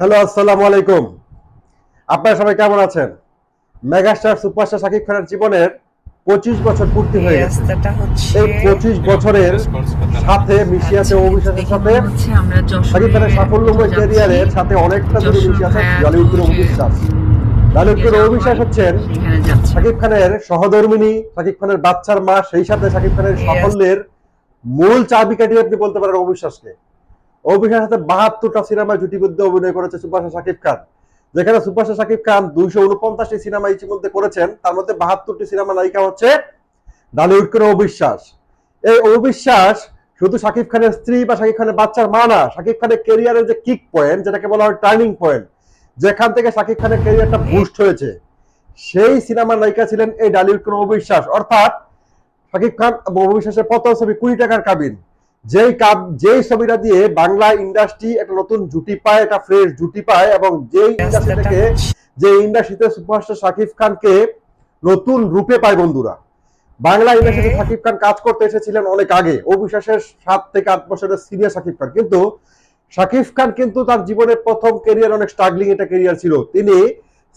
Hello আসসালামু আলাইকুম। আপনারা সবাই কেমন আছেন? মেগাস্টার সুপারস্টার শাকিব খানের জীবনের পঁচিশ বছর পূর্তি হয়ে গেছে। এই পঁচিশ বছরের সাথে মিশে আছে অভিষেকের সাথে। শাকিব খানের সাফল্যময় ক্যারিয়ারের সাথে অনেকটা দূরে মিশে আছে বলিউডের হচ্ছে অবিশ্বাস বলিউডের হচ্ছেন শাকিব খানের সহধর্মিনী শাকিব খানের বাচ্চার মা সেই সাথে শাকিব খানের সাফল্যের মূল চাবিকাঠি আপনি বলতে পারেন অবিশ্বাসকে অবিশ্বাসের সাথে বাহাত্তরটা সিনেমায় জুটিবদ্ধ অভিনয় করেছে সুপারস্টার শাকিব খান। যেখানে সুপারস্টার শাকিব খান দুইশো উনপঞ্চাশটি সিনেমা ইতিমধ্যে করেছেন, তার মধ্যে বাহাত্তরটি সিনেমা নায়িকা হচ্ছে ডালিউড কোনো অবিশ্বাস। এই অবিশ্বাস শুধু শাকিব খানের স্ত্রী বা শাকিব খানের বাচ্চার মা না, শাকিব খানের কেরিয়ারের যে কিক পয়েন্ট যেটাকে বলা হয় টার্নিং পয়েন্ট যেখান থেকে শাকিব খানের কেরিয়ারটা বুস্ট হয়েছে, সেই সিনেমার নায়িকা ছিলেন এই ডালিউড কোনো অবিশ্বাস। অর্থাৎ শাকিব খান অবিশ্বাসের প্রথম ছবি কুড়ি টাকার কাবিন। যেই কাব যেই ছবিটা দিয়ে বাংলা ইন্ডাস্ট্রি একটা নতুন জুটি পায় একটা ফ্রেশ জুটি পায় এবং যেই ইন্ডাস্ট্রি থেকে যে ইন্ডাস্ট্রিতে সুপারস্টার শাকিব খানকে নতুন রূপে পায় বন্ধুরা। বাংলা ইন্ডাস্ট্রিতে শাকিব খান কাজ করতে এসেছিলেন অনেক আগে অবিশ্বাসের সাত থেকে আট বছরের সিনিয়র শাকিব খান। কিন্তু শাকিব খান কিন্তু তার জীবনের প্রথম কেরিয়ার অনেক স্ট্রাগলিং একটা ক্যারিয়ার ছিল। তিনি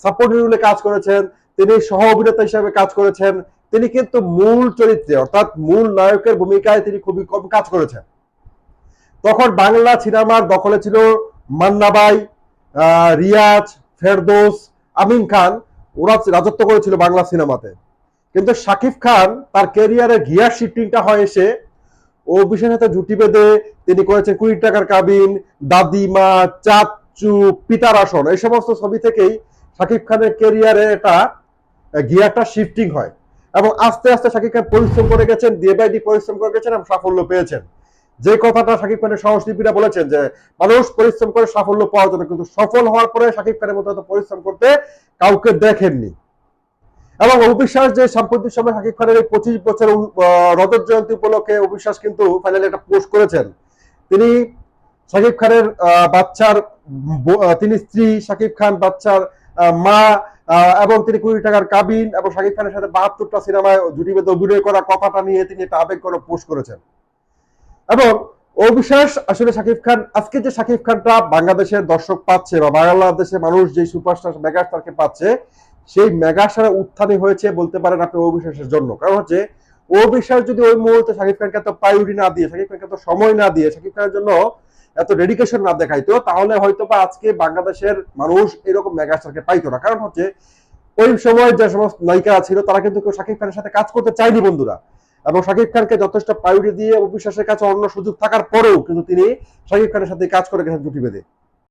সাপোর্টিং রুলে কাজ করেছেন তিনি সহ অভিনেতা হিসাবে কাজ করেছেন তিনি কিন্তু মূল চরিত্রে, অর্থাৎ মূল নায়কের ভূমিকায় তিনি খুবই কম কাজ করেছেন। তখন বাংলা সিনেমার দখলে ছিল মান্নাবাই রিয়াজ, ফেরদৌস, আমিন খান। ওরা রাজত্ব করেছিল বাংলা সিনেমাতে। কিন্তু শাকিব খান তার ক্যারিয়ারের গিয়ার শিফটিংটা হয় এসে ও বিশেষ সাথে জুটি বেঁধে তিনি করেছেন কুড়ি টাকার কাবিন, দাদিমা চাচু পিতার আসন। এই সমস্ত ছবি থেকেই শাকিব খানের ক্যারিয়ারে এটা, গিয়ারটা শিফটিং হয়। এবং আস্তে আস্তে শাকিব খান পরিশ্রম করে গেছেন, ডে বাই ডে পরিশ্রম করে গেছেন এবং সাফল্য পেয়েছেন। যে কথাটা শাকিব খানের সহশিল্পীরা বলেছেন যে, মানুষ পরিশ্রম করে সাফল্য পাওয়ার জন্য, কিন্তু সফল হওয়ার পরে শাকিব খানের মতো পরিশ্রম করতে কাউকে দেখেননি। এবং অবিশ্বাস যে সাম্প্রতিক সময় শাকিব খানের এই পঁচিশ বছর রজত জয়ন্তী উপলক্ষে অবিশ্বাস কিন্তু ফাইনালি একটা পোস্ট করেছেন। তিনি শাকিব খানের বাচ্চার তিনি স্ত্রী শাকিব খান, বাচ্চার মা এবং তিনি কুড়ি টাকার কাবিন এবং শাকিব খানের সাথে বাহাত্তরটা সিনেমায় জুটিবেদ অভিনয় করা কথাটা নিয়ে তিনি একটা আবেগ করে পোস্ট করেছেন। এবং অবিশ্বাস আসলে শাকিব খান, আজকে যে শাকিব খানটা বাংলাদেশের দর্শক পাচ্ছে বা বাংলাদেশের মানুষ যে সুপারস্টার, মেগাস্টারকে পাচ্ছে, সেই মেগাস্টার উত্থানই হয়েছে বলতে পারেন আপনি অবিশ্বাসের জন্য। কারণ হচ্ছে অবিশ্বাস যদি ওই মুহূর্তে শাকিব খানকে এত প্রায়োরিটি না দিয়ে, শাকিব খানকে এত সময় না দিয়ে, শাকিব খানের জন্য এত ডেডিকেশন না দেখাইতো তাহলে হয়তো বা আজকে বাংলাদেশের মানুষ এরকম মেগাস্টারকে পাইতো না। কারণ হচ্ছে, ওই সময় যে সমস্ত নায়িকা ছিল, তারা কিন্তু কেউ শাকিব খানের সাথে কাজ করতে চায়নি বন্ধুরা। এবং শাকিব খানকে যথেষ্ট প্রায়োরিটি দিয়ে অবিশ্বাসের কাছে অন্য সুযোগ থাকার পরেও কিন্তু তিনি শাকিব খানের সাথে কাজ করে গেছেন জুটি বেঁধে।